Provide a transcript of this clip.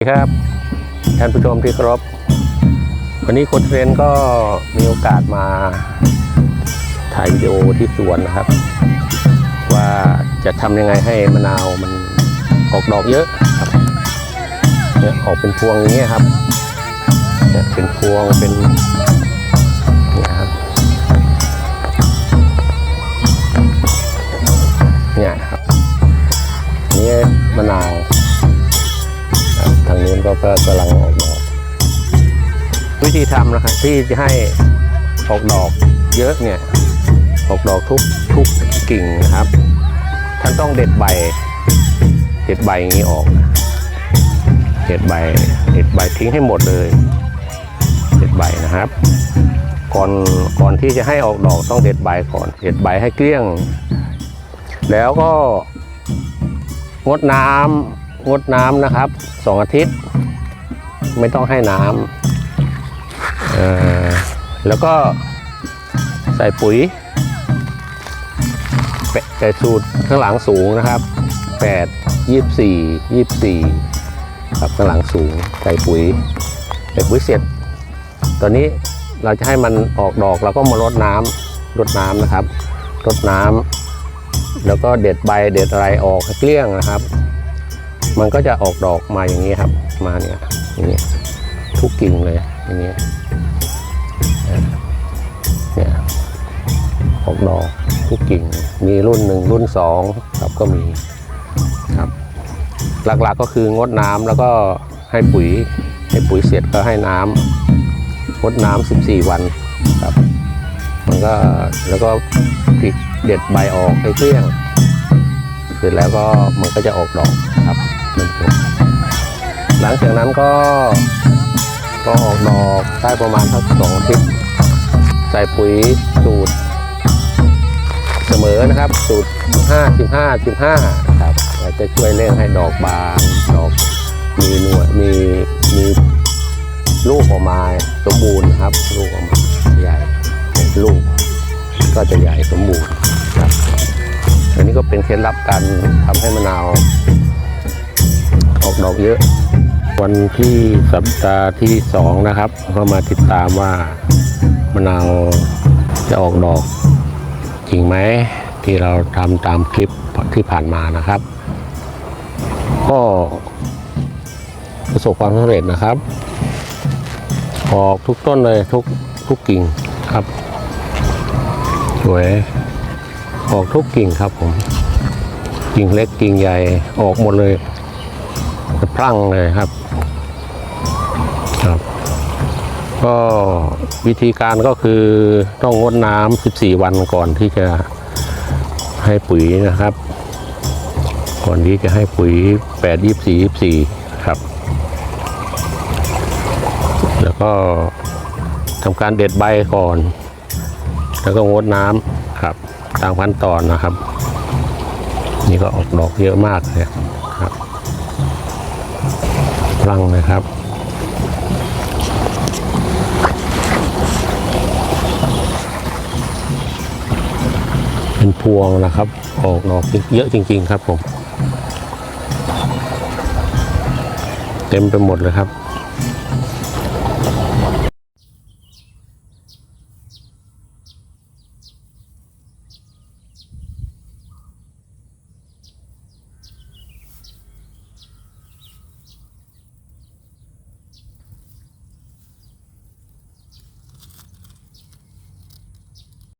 สวัสดีครับท่านผู้ชมที่เคารพวันนี้โคนเทรนก็มีโอกาสมาถ่ายวิดีโอที่สวนนะครับ ว่าจะทำยังไงให้มะนาวมันออกดอกเยอะครับเนี่ยออกเป็นพวงอย่างเงี้ยครับเนี่ยเป็นพวงเป็น ลังออกดอก วิธีทำนะครับที่จะให้ออกดอกเยอะเนี่ยออกดอกทุกทุกกิ่งนะครับ ท่านต้องเด็ดใบ เด็ดใบอย่างนี้ออก เด็ดใบ เด็ดใบทิ้งให้หมดเลย เด็ดใบนะครับ ก่อนก่อนที่จะให้ออกดอกต้องเด็ดใบก่อน เด็ดใบให้เกลี้ยง แล้วก็งดน้ำงดน้ำนะครับสองอาทิตย์ ไม่ต้องให้น้ำแล้วก็ใส่ปุ๋ยแต่สูตรข้างหลังสูงนะครับ 8 24 24ครับข้างหลังสูงใส่ปุ๋ยใส่ปุ๋ยเสร็จ ตอนนี้เราจะให้มันออกดอกเราก็มารดน้ำรดน้ำนะครับรดน้ำแล้วก็เด็ดใบเด็ดอะไรออกเกลี้ยงนะครับ มันก็จะออกดอกมาอย่างนี้ครับ มาเนี่ย อย่างนี้ทุกกิ่งเลยอย่างนี้เนี่ยออกดอกทุกกิ่งมีรุ่นหนึ่งรุ่นสองครับก็มีครับ หลักๆก็คืองดน้ำแล้วก็ให้ปุ๋ยให้ปุ๋ยเสร็จก็ให้น้ำงดน้ำ14 วันครับ มันก็แล้วก็พลิกเด็ดใบออกให้เกลี้ยงเสร็จแล้วก็มันก็จะออกดอกครับท่านผู้ชม หลังจากนั้นก็ก็ออกดอกได้ประมาณสักสองอาทิตย์ใส่ปุ๋ยสูตร เสมอนะครับสูตร 15 15 15ครับจะช่วยเร่งให้ดอกบานดอกมีหน่วยมีมีลูกออกมาสมบูรณ์ครับ ลูกออกมาใหญ่ลูก ก็จะใหญ่สมบูรณ์ครับอันนี้ก็เป็นเคล็ดลับการทำให้มะนาว ออกดอกเยอะ วันที่สัปดาห์ที่สองนะครับ ก็มาติดตามว่ามะนาวจะออกดอกจริงไหมที่เราทำตามคลิปที่ผ่านมานะครับ ก็ประสบความสำเร็จนะครับ ออกทุกต้นเลยทุกทุกกิ่งครับ สวย ออกทุกกิ่งครับผม กิ่งเล็กกิ่งใหญ่ออกหมดเลย พรั่งเลยครับครับ ก็วิธีการก็คือต้องงดน้ำ14 วันก่อนที่จะให้ปุ๋ยนะครับ ก่อนที่จะให้ปุ๋ย 8 24 24 ครับ แล้วก็ทำการเด็ดใบก่อน แล้วก็งดน้ำครับ ตามขั้นตอนนะครับ นี่ก็ออกดอกเยอะมากเลย รังเลยครับเป็นพวงนะครับ ออกดอกเยอะจริง ๆ ครับผม เต็มไปหมดเลยครับ